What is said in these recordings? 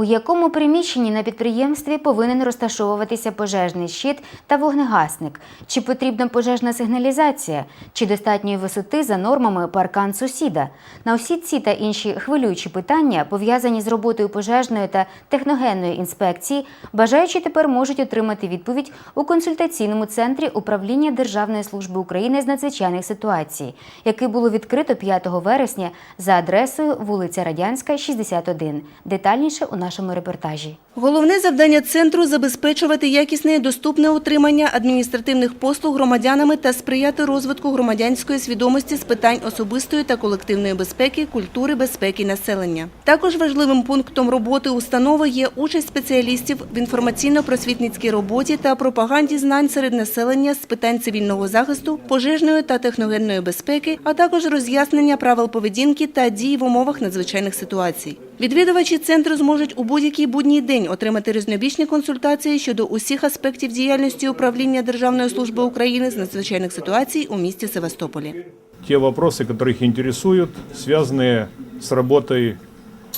У якому приміщенні на підприємстві повинен розташовуватися пожежний щит та вогнегасник? Чи потрібна пожежна сигналізація? Чи достатньої висоти за нормами паркан сусіда? На усі ці та інші хвилюючі питання, пов'язані з роботою пожежної та техногенної інспекції, бажаючі тепер можуть отримати відповідь у консультаційному центрі управління Державної служби України з надзвичайних ситуацій, який було відкрито 5 вересня за адресою вулиця Радянська, 61. Детальніше у нашому репортажі. Головне завдання центру забезпечувати якісне і доступне отримання адміністративних послуг громадянами та сприяти розвитку громадянської свідомості з питань особистої та колективної безпеки, культури, безпеки населення. Також важливим пунктом роботи установи є участь спеціалістів в інформаційно-просвітницькій роботі та пропаганді знань серед населення з питань цивільного захисту, пожежної та техногенної безпеки, а також роз'яснення правил поведінки та дій в умовах надзвичайних ситуацій. Відвідувачі центру зможуть у будь-який будній день отримати різнобічні консультації щодо усіх аспектів діяльності управління Державної служби України з надзвичайних ситуацій у місті Севастополі. те вопросы, которые их интересуют, связанные с работой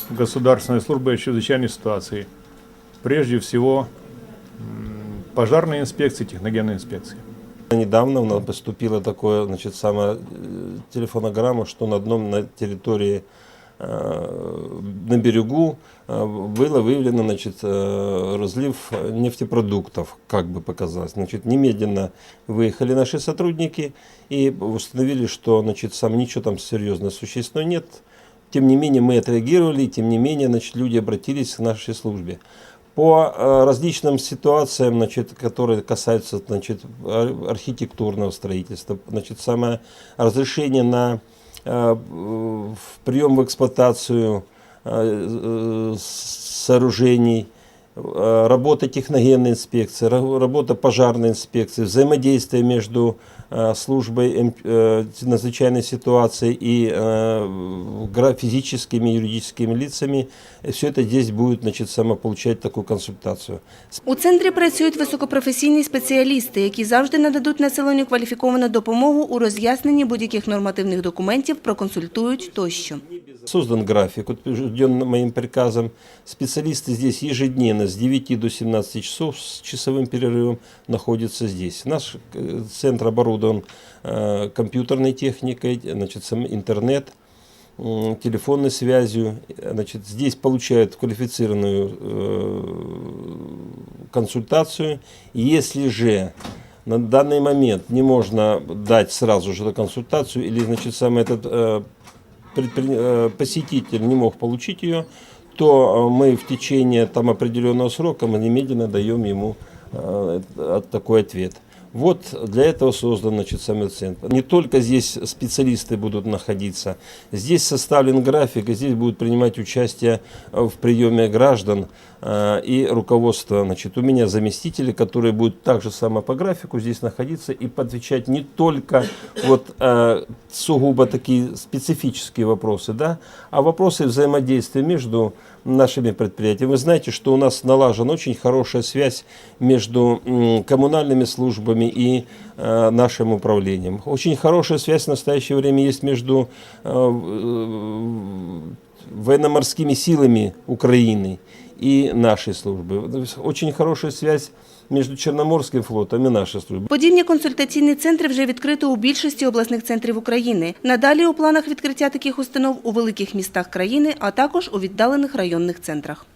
государственной службы чрезвычайной ситуации. Прежде всего, м, пожарной инспекции, техногенной инспекции. Недавно у нас поступила такое, значит, самая э, телефонограмма, что на одном на территории э, На берегу э, было выявлено значит, э, разлив нефтепродуктов, как бы показалось. Значит, немедленно выехали наши сотрудники и установили, что значит, сам ничего там серьезного существенного нет. Тем не менее, мы отреагировали, тем не менее, значит, люди обратились к нашей службе. По э, различным ситуациям, значит, которые касаются значит, ар- архитектурного строительства, значит, самое разрешение на э, прием в эксплуатацию э, э, сооружений, э, работа техногенной инспекции, ра- работа пожарной инспекции, взаимодействие между э, службой М- э, надзвычайной ситуации и э, гра- физическими и юридическими лицами. Все это здесь будет значит, само получать такую консультацию. У центрі працюють високопрофесійні спеціалісти, які завжди нададуть населенню кваліфіковану допомогу у роз'ясненні будь-яких нормативних документів, проконсультують тощо. Создан график, утвержден моим приказом. Специалисты здесь ежедневно с 9 до 17 часов с часовым перерывом находятся здесь. Наш э, центр оборудован э, компьютерной техникой, значит, интернет, телефонной связью. Значит, здесь получают квалифицированную э, консультацию. Если же на данный момент не можно дать сразу же эту консультацию или значит, сам этот э, посетитель не мог получить ее, то э, мы в течение там, определенного срока мы немедленно даем ему э, от- такой ответ. Вот для этого создан значит, самый центр. Не только здесь специалисты будут находиться, здесь составлен график, и здесь будут принимать участие э, в приеме граждан э, и руководство. Значит, у меня заместители, которые будут также само по графику здесь находиться и отвечать не только вот, э, сугубо такие специфические вопросы, да, а вопросы взаимодействия между нашими предприятиями. Вы знаете, что у нас налажена очень хорошая связь между м, коммунальными службами и э, нашим управлением. Очень хорошая связь в настоящее время есть между э, э, военно-морскими силами Украины и нашей службы. Очень хорошая связь між Чорноморським флотом і нашою службою. Подібні консультаційні центри вже відкрито у більшості обласних центрів України. Надалі у планах відкриття таких установ у великих містах країни, а також у віддалених районних центрах.